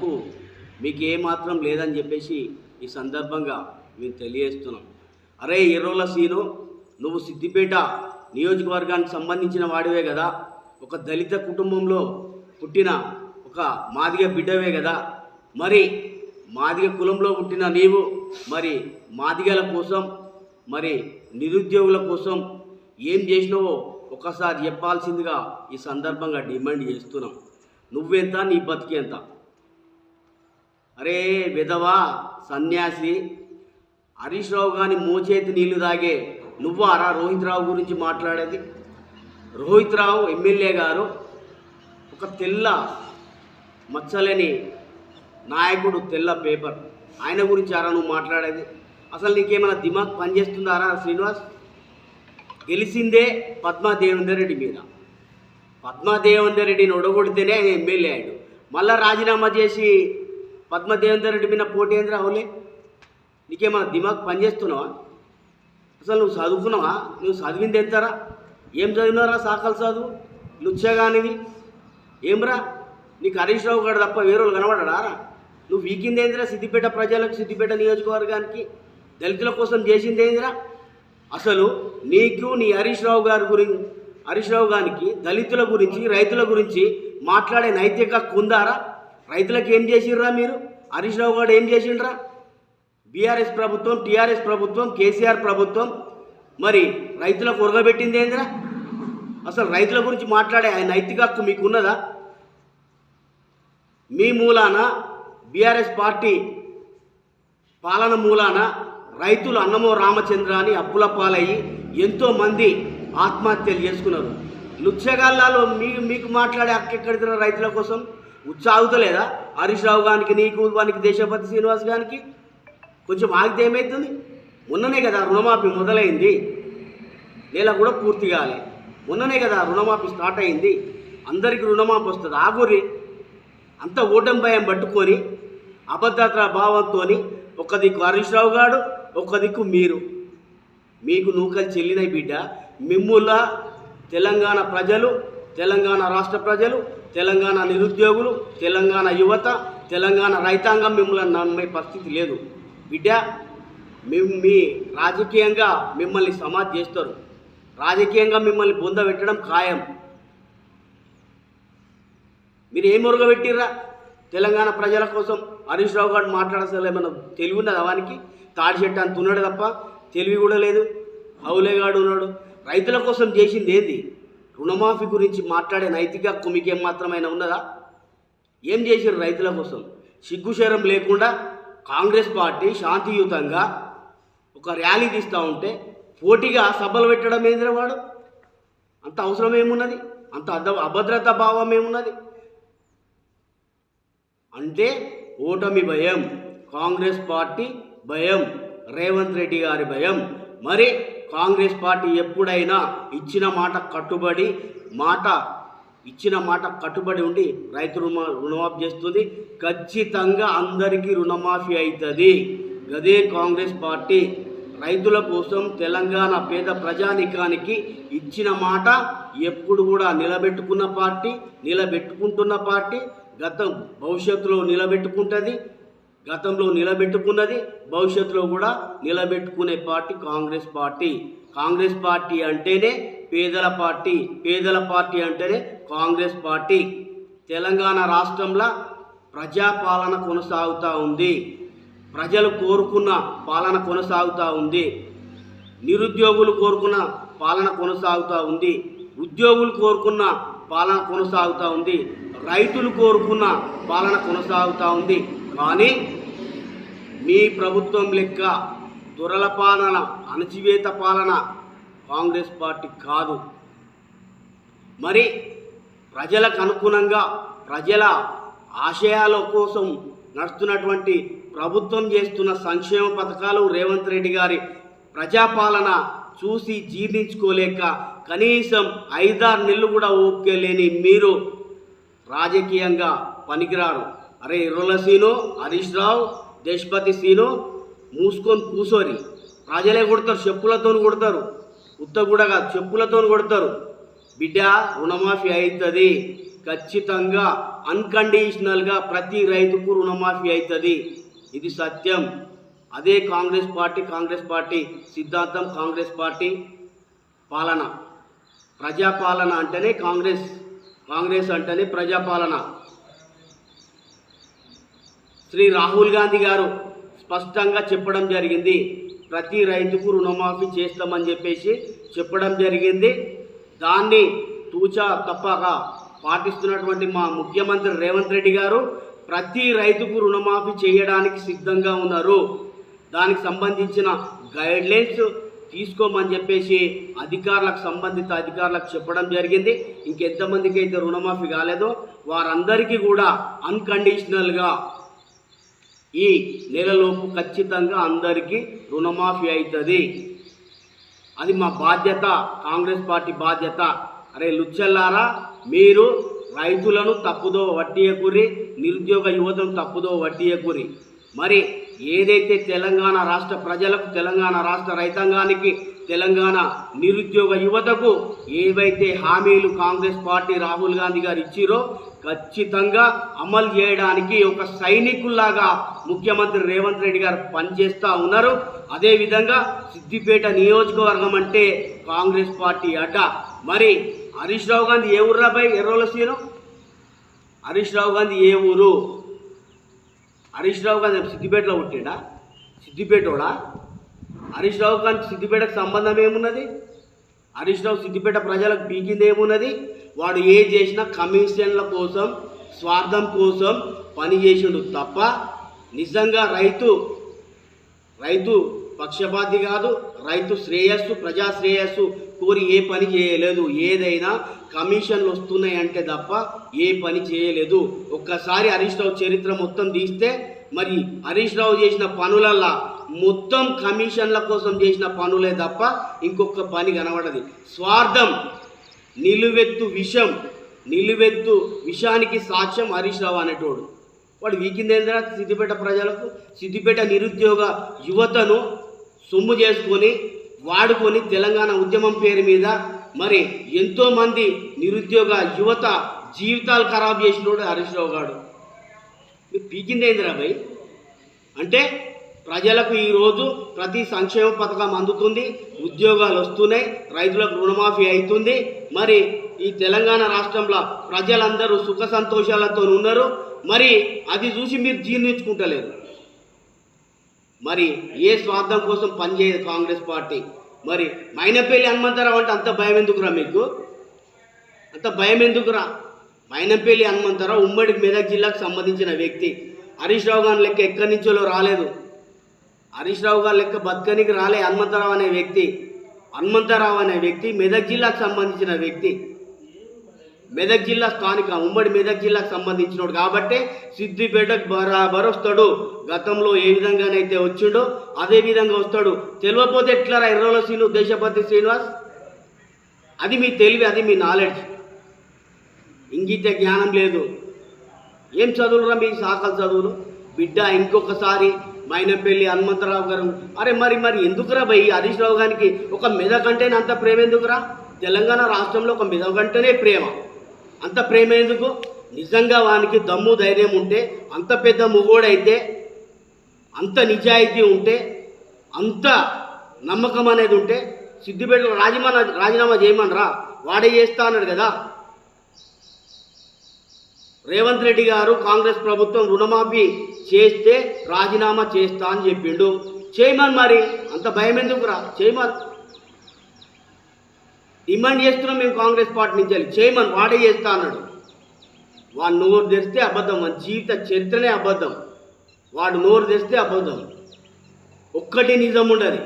హక్కు మీకు ఏమాత్రం లేదని చెప్పేసి ఈ సందర్భంగా మేము తెలియజేస్తున్నాం. అరే ఎర్రోల సీను నువ్వు సిద్దిపేట నియోజకవర్గానికి సంబంధించిన వాడివే కదా. ఒక దళిత కుటుంబంలో పుట్టిన ఒక మాదిగ బిడ్డవే కదా. మరి మాదిగ కులంలో పుట్టిన నీవు మరి మాదిగల కోసం మరి నిరుద్యోగుల కోసం ఏం చేసినావో ఒకసారి చెప్పాల్సిందిగా ఈ సందర్భంగా డిమాండ్ చేస్తున్నాం. నువ్వెంత నీ బతికెంత? అరే విధవా సన్యాసి హరీష్ రావు గాని మోచేతి నీళ్ళు తాగే నువ్వారా రోహిత్ రావు గురించి మాట్లాడేది? రోహిత్ రావు ఎమ్మెల్యే గారు ఒక తెల్ల మచ్చలేని నాయకుడు తెల్ల పేపర్. ఆయన గురించి ఆరా నువ్వు మాట్లాడేది? అసలు నీకేమైనా దిమాగ్ పనిచేస్తుందారా శ్రీనివాస్? గెలిచిందే పద్మాదేవేందర్ రెడ్డి మీద. పద్మాదేవేందర్ రెడ్డిని ఒడగొడితేనే ఆయన ఎమ్మెల్యే అయ్యాడు. మళ్ళా రాజీనామా చేసి పద్మ దేవేందర్ రెడ్డి మీద పోటీ ఏంద్రా అవులే నీకేమైనా దిమాగ్ పనిచేస్తున్నావా? అసలు నువ్వు చదువుకున్నావా? నువ్వు చదివింది ఎంతరా? ఏం చదివినారా సాకలు చదువు లుచ్చగానివి ఏమ్రా? నీకు హరీష్ రావు గారు తప్ప వేరే వాళ్ళు కనబడడా నువ్వు వీకింది ఏందిరా సిద్దిపేట ప్రజలకు సిద్దిపేట నియోజకవర్గానికి? దళితుల కోసం చేసింది ఏందిరా? అసలు నీకు నీ హరీష్ రావు గారి గురించి హరీష్ రావు గారికి దళితుల గురించి రైతుల గురించి మాట్లాడే నైతిక కుందారా రైతులకు ఏం చేసిర్రా మీరు? హరీష్ రావు గారు ఏం చేసిండ్రా? బీఆర్ఎస్ ప్రభుత్వం టీఆర్ఎస్ ప్రభుత్వం కేసీఆర్ ప్రభుత్వం. మరి రైతులకు ఉరగబెట్టింది ఏందిరా? అసలు రైతుల గురించి మాట్లాడే ఆయన నైతిక హక్కు మీకు ఉన్నదా మీ మూలాన బీఆర్ఎస్ పార్టీ పాలన మూలాన రైతులు అన్నమో రామచంద్ర అని అప్పుల పాలయ్యి ఎంతోమంది ఆత్మహత్యలు చేసుకున్నారు. లుచ్చగాళ్ళలో మీ మీకు మాట్లాడే హక్కు ఎక్కడిదిరా రైతుల కోసం? ఉత్సాగుతలేదా హరీష్ రావు గారికి నీకు వానికి దేశపతి శ్రీనివాస్ గారికి కొంచెం ఆగితే ఏమవుతుంది మొన్ననే కదా రుణమాఫీ మొదలైంది. నెల కూడా పూర్తి కాలే. మొన్ననే కదా రుణమాఫీ స్టార్ట్ అయింది. అందరికీ రుణమాఫీ వస్తుంది. ఆగురి అంత ఓటం భయం పట్టుకొని అభద్రతా భావంతో ఒక దిక్కు హరీష్ రావు గారు ఒక దిక్కు మీరు. మీకు నూకలు చెల్లినాయి బిడ్డ. మిమ్ముల తెలంగాణ ప్రజలు తెలంగాణ రాష్ట్ర ప్రజలు తెలంగాణ నిరుద్యోగులు తెలంగాణ యువత తెలంగాణ రైతాంగం మిమ్మల్ని నమ్మే పరిస్థితి లేదు. బిడ్డ మేము మీ రాజకీయంగా మిమ్మల్ని సమాధి చేస్తారు. రాజకీయంగా మిమ్మల్ని పొందబెట్టడం ఖాయం. మీరు ఏం మురగబెట్టిర్రా తెలంగాణ ప్రజల కోసం హరీష్ రావు గారు మాట్లాడాల్సిన తెలివి ఉన్నది వానికి? తాడి చెట్టు అంత ఉన్నాడు తప్ప తెలివి కూడా లేదు. హౌలేగాడు ఉన్నాడు. రైతుల కోసం చేసింది ఏంది? రుణమాఫీ గురించి మాట్లాడే నైతిక హక్కు మీకేం మాత్రమైనా ఉన్నదా? ఏం చేశారు రైతుల కోసం? సిగ్గుశరం లేకుండా కాంగ్రెస్ పార్టీ శాంతియుతంగా ఒక ర్యాలీ తీస్తూ ఉంటే పోటీగా సభలు పెట్టడం ఏందిరా వాడు? అంత అవసరం ఏమున్నది? అంత అద అభద్రతా భావం ఏమున్నది? అంటే ఓటమి భయం కాంగ్రెస్ పార్టీ భయం రేవంత్ రెడ్డి గారి భయం. మరి కాంగ్రెస్ పార్టీ ఎప్పుడైనా ఇచ్చిన మాట కట్టుబడి మాట ఇచ్చిన మాట కట్టుబడి ఉండి రైతు రుణ రుణమాఫీ చేస్తుంది. ఖచ్చితంగా అందరికీ రుణమాఫీ అవుతుంది గదే కాంగ్రెస్ పార్టీ రైతుల కోసం తెలంగాణ పేద ప్రజానికానికి ఇచ్చిన మాట ఎప్పుడు కూడా నిలబెట్టుకున్న పార్టీ నిలబెట్టుకుంటున్న పార్టీ గతం భవిష్యత్తులో నిలబెట్టుకుంటుంది. గతంలో నిలబెట్టుకున్నది భవిష్యత్తులో కూడా నిలబెట్టుకునే party Congress party. Congress party అంటేనే పేదల పార్టీ పేదల పార్టీ అంటేనే కాంగ్రెస్ పార్టీ. తెలంగాణ రాష్ట్రంలో ప్రజాపాలన కొనసాగుతూ ఉంది. ప్రజలు కోరుకున్న పాలన కొనసాగుతూ ఉంది. నిరుద్యోగులు కోరుకున్న పాలన కొనసాగుతూ ఉంది. ఉద్యోగులు కోరుకున్న పాలన కొనసాగుతూ ఉంది. రైతులు కోరుకున్న పాలన కొనసాగుతూ ఉంది. కానీ మీ ప్రభుత్వం లెక్క దురలపాలన అణచివేత పాలన కాంగ్రెస్ పార్టీ కాదు. మరి ప్రజలకు అనుగుణంగా ప్రజల ఆశయాల కోసం నడుస్తున్నటువంటి ప్రభుత్వం చేస్తున్న సంక్షేమ పథకాలు రేవంత్ రెడ్డి గారి ప్రజాపాలన చూసి జీర్ణించుకోలేక కనీసం ఐదారు నెలలు కూడా ఓపిక లేని మీరు రాజకీయంగా పనికిరారు. అరే ఇర్రలసీను హరీష్ రావు దేశపతి సీను మూసుకొని కూసోరి. ప్రజలే కొడతారు చెప్పులతో కొడతారు. ఉత్త కూడా కాదు చెప్పులతో కొడతారు. బిడ్డ రుణమాఫీ అవుతుంది ఖచ్చితంగా అన్కండిషనల్గా ప్రతి రైతుకు రుణమాఫీ అవుతుంది ఇది సత్యం. అదే కాంగ్రెస్ పార్టీ కాంగ్రెస్ పార్టీ సిద్ధాంతం కాంగ్రెస్ పార్టీ పాలన. ప్రజాపాలన అంటేనే కాంగ్రెస్. కాంగ్రెస్ అంటేనే ప్రజాపాలన. శ్రీ రాహుల్ గాంధీ గారు స్పష్టంగా చెప్పడం జరిగింది. ప్రతి రైతుకు రుణమాఫీ చేస్తామని చెప్పేసి చెప్పడం జరిగింది. దాన్ని తూచా తప్పక పాటిస్తున్నటువంటి మా ముఖ్యమంత్రి రేవంత్ రెడ్డి గారు ప్రతి రైతుకు రుణమాఫీ చేయడానికి సిద్ధంగా ఉన్నారు. దానికి సంబంధించిన గైడ్లైన్స్ తీసుకోమని చెప్పేసి అధికారులకు సంబంధిత అధికారులకు చెప్పడం జరిగింది. ఇంకెంతమందికి అయితే రుణమాఫీ కాలేదో వారందరికీ కూడా అన్కండిషనల్గా ఈ నెలలోపు ఖచ్చితంగా అందరికీ రుణమాఫీ అవుతుంది అది మా బాధ్యత కాంగ్రెస్ పార్టీ బాధ్యత. అరే లుచ్చల్లారా మీరు రైతులను తప్పుదో వట్టియకురి నిరుద్యోగ యువతను తప్పుదో వట్టియకురి మరి ఏదైతే తెలంగాణ రాష్ట్ర ప్రజలకు తెలంగాణ రాష్ట్ర రైతాంగానికి తెలంగాణ నిరుద్యోగ యువతకు ఏవైతే హామీలు కాంగ్రెస్ పార్టీ రాహుల్ గాంధీ గారు ఇచ్చిరో ఖచ్చితంగా అమలు చేయడానికి ఒక సైనికుల్లాగా ముఖ్యమంత్రి రేవంత్ రెడ్డి గారు పనిచేస్తూ ఉన్నారు. అదేవిధంగా సిద్దిపేట నియోజకవర్గం అంటే కాంగ్రెస్ పార్టీ అడ్డ. మరి హరీష్ రావు గాంధీ ఏ ఊర్రా పై ఎర్రోల సీను హరీష్ రావు గాంధీ ఏ ఊరు? హరీష్ రావు గాంధీ సిద్దిపేటలో పుట్టిండా? సిద్దిపేటోడా? హరీష్ రావు కానీ సిద్దిపేటకు సంబంధం ఏమున్నది? హరీష్ రావు సిద్దిపేట ప్రజలకు పీకింది ఏమున్నది? వాడు ఏ చేసినా కమిషన్ల కోసం స్వార్థం కోసం పని చేసిండు తప్ప నిజంగా రైతు రైతు పక్షపాతి కాదు రైతు శ్రేయస్సు ప్రజా శ్రేయస్సు కోరి ఏ పని చేయలేదు. ఏదైనా కమిషన్లు వస్తున్నాయంటే తప్ప ఏ పని చేయలేదు. ఒక్కసారి హరీష్ రావు చరిత్ర మొత్తం తీస్తే మరి హరీష్ రావు చేసిన పనులల్లా మొత్తం కమిషన్ల కోసం చేసిన పనులే తప్ప ఇంకొక పని కనబడది. స్వార్థం నిలువెత్తు విషం నిలువెత్తు విషానికి సాక్ష్యం హరీష్ రావు అనేటోడు. వాడు వీకిందేంద్ర సిద్దిపేట ప్రజలకు? సిద్దిపేట నిరుద్యోగ యువతను సొమ్ము చేసుకొని వాడుకొని తెలంగాణ ఉద్యమం పేరు మీద మరి ఎంతోమంది నిరుద్యోగ యువత జీవితాలు ఖరాబ్ చేసినోడు హరీష్ రావు గారు పీకిందేంద్రా భయ్? అంటే ప్రజలకు ఈరోజు ప్రతి సంక్షేమ పథకం అందుతుంది ఉద్యోగాలు వస్తున్నాయి రైతులకు రుణమాఫీ అవుతుంది. మరి ఈ తెలంగాణ రాష్ట్రంలో ప్రజలందరూ సుఖ సంతోషాలతో ఉన్నారు. మరి అది చూసి మీరు జీర్ణించుకుంటలేరు. మరి ఏ స్వార్థం కోసం పనిచేయదు కాంగ్రెస్ పార్టీ? మరి మైనపల్లి హనుమంతరావు అంటే అంత భయం ఎందుకురా మీకు? అంత భయం ఎందుకురా? మైనపల్లి హనుమంతరావు ఉమ్మడి మెదక్ జిల్లాకు సంబంధించిన వ్యక్తి. హరీష్ రావు గారి లెక్క ఎక్కడి నుంచో రాలేదు. హరీష్ రావు గారు లెక్క బతకనికి రాలే హనుమంతరావు అనే వ్యక్తి. హనుమంతరావు అనే వ్యక్తి మెదక్ జిల్లాకు సంబంధించిన వ్యక్తి. మెదక్ జిల్లా స్థానిక ఉమ్మడి మెదక్ జిల్లాకు సంబంధించినోడు కాబట్టి సిద్దిపేటకు బరాబర్ వస్తాడు. గతంలో ఏ విధంగానైతే వచ్చిండో అదే విధంగా వస్తాడు. తెలియకపోతే ఎట్లా ఎర్రలో శ్రీను దేశపతి శ్రీనివాస్? అది మీ తెలివి అది మీ నాలెడ్జ్. ఇంగిత జ్ఞానం లేదు. ఏం చదువులురా మీ సాకల చదువులు? బిడ్డ ఇంకొకసారి మైనపల్లి హనుమంతరావు గారు. అరే మరి మరి ఎందుకురా భయ్ హరీష్ రావు గారికి? ఒక మెద కంటేనే అంత ప్రేమ ఎందుకురా? తెలంగాణ రాష్ట్రంలో ఒక మెద కంటేనే ప్రేమ. అంత ప్రేమ ఎందుకు? నిజంగా వానికి దమ్ము ధైర్యం ఉంటే అంత పెద్ద ముగోడైతే అంత నిజాయితీ ఉంటే అంత నమ్మకం అనేది ఉంటే సిద్దిపేటలో రాజీనామా రాజీనామా చేయమనరా? వాడే చేస్తా అన్నాడు కదా. రేవంత్ రెడ్డి గారు కాంగ్రెస్ ప్రభుత్వం రుణమాఫీ చేస్తే రాజీనామా చేస్తా అని చెప్పిండు. చేయమని మరి అంత భయం ఎందుకురా? చేయమని డిమాండ్ చేస్తున్నాం మేము కాంగ్రెస్ పార్టీ నుంచి వెళ్ళి చేయమని వాడే చేస్తా అన్నాడు. వాడు నోరు తెరిస్తే అబద్ధం మన జీవిత చరిత్రనే అబద్ధం. వాడు నోరు తెరిస్తే అబద్ధం. ఒక్కటి నిజం ఉండదు.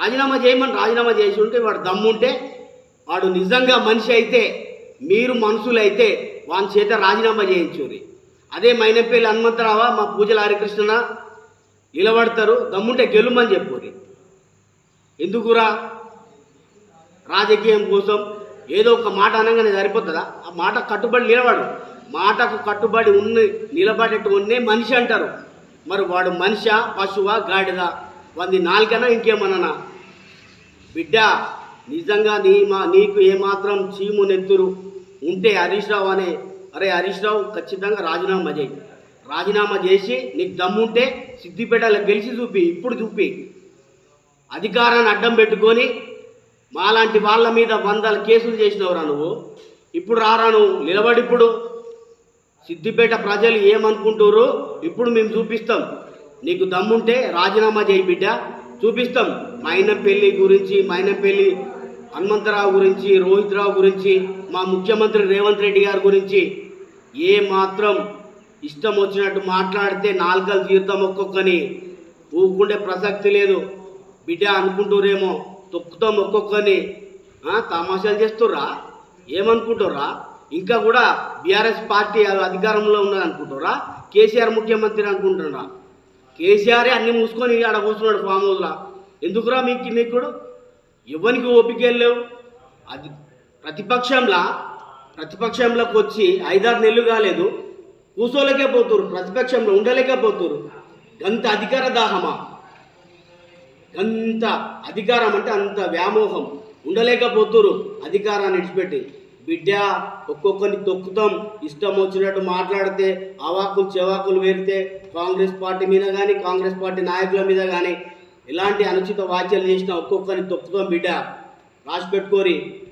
రాజీనామా చేయమని రాజీనామా చేసి ఉంటే వాడు దమ్ముంటే వాడు నిజంగా మనిషి అయితే మీరు మనుషులైతే వాని చేత రాజీనామా చేయించుర్రి. అదే మైనపల్లి హనుమంతరావా మా పూజల హరికృష్ణ నిలబడతారు దమ్ముంటే గెలుమని చెప్పుర్రి. ఎందుకురా? రాజకీయం కోసం ఏదో ఒక మాట అనగానే సరిపోతుందా? ఆ మాట కట్టుబడి నిలబడు. మాటకు కట్టుబడి ఉన్న నిలబడేట్టు మనిషి అంటారు. మరి వాడు మనిషా పశువా గాడిద? వంది నాలుగనా ఇంకేమన్నా? బిడ్డ నిజంగా నీ మా నీకు ఏమాత్రం చీము నెత్తురు. ఉంటే హరీష్ రావు అనే అరే హరీష్ రావు ఖచ్చితంగా రాజీనామా చేయి. రాజీనామా చేసి నీకు దమ్ముంటే సిద్దిపేటలో గెలిచి చూపి ఇప్పుడు చూపి. అధికారాన్ని అడ్డం పెట్టుకొని మాలాంటి వాళ్ళ మీద వందల కేసులు చేసినవరా నువ్వు? ఇప్పుడు రారా నువ్వు? నిలబడిప్పుడు సిద్దిపేట ప్రజలు ఏమనుకుంటారు ఇప్పుడు మేము చూపిస్తాం. నీకు దమ్ముంటే రాజీనామా చేయి బిడ్డ. చూపిస్తాం. మైనంపల్లి గురించి మైనంపల్లి హనుమంతరావు గురించి రోహిత్ రావు గురించి మా ముఖ్యమంత్రి రేవంత్ రెడ్డి గారి గురించి ఏ మాత్రం ఇష్టం వచ్చినట్టు మాట్లాడితే నాలుగలు తీర్థం ఒక్కొక్కని. ఊకుండే ప్రసక్తి లేదు. బిడ్డ అనుకుంటురేమో తొక్కుతాం ఒక్కొక్కని. తమాషాలు చేస్తుర్రా? ఏమనుకుంటుర్రా? ఇంకా కూడా బీఆర్ఎస్ పార్టీ అధికారంలో ఉన్నది అనుకుంటుర్రా కేసీఆర్ ముఖ్యమంత్రి అనుకుంటున్నారా? కేసీఆరే అన్ని మూసుకొని ఆడ కూర్చున్నాడు ఫామ్ హౌస్లో. ఎందుకురా మీకు మీకు కూడా ఎవరికి ఓపిక లేవు? అది ప్రతిపక్షంలా ప్రతిపక్షంలోకి వచ్చి ఐదారు నెలలు కాలేదు కూసోలేకే పోతురు ప్రతిపక్షంలో ఉండలేకపోతురు గంత అధికార దాహమా? గంత అధికారం అంటే అంత వ్యామోహం. ఉండలేకపోతురు అధికారాన్ని విడిచిపెట్టి. బిడ్డ ఒక్కొక్కరిని తొక్కుతాం. ఇష్టం వచ్చినట్టు మాట్లాడితే అవాకులు చెవాకులు వేరితే కాంగ్రెస్ పార్టీ మీద కానీ కాంగ్రెస్ పార్టీ నాయకుల మీద కానీ ఎలాంటి అనుచిత వ్యాఖ్యలు చేసినా ఒక్కొక్కరిని తొక్కుతాం బిడ్డ. రాసి పెట్టుకోరి.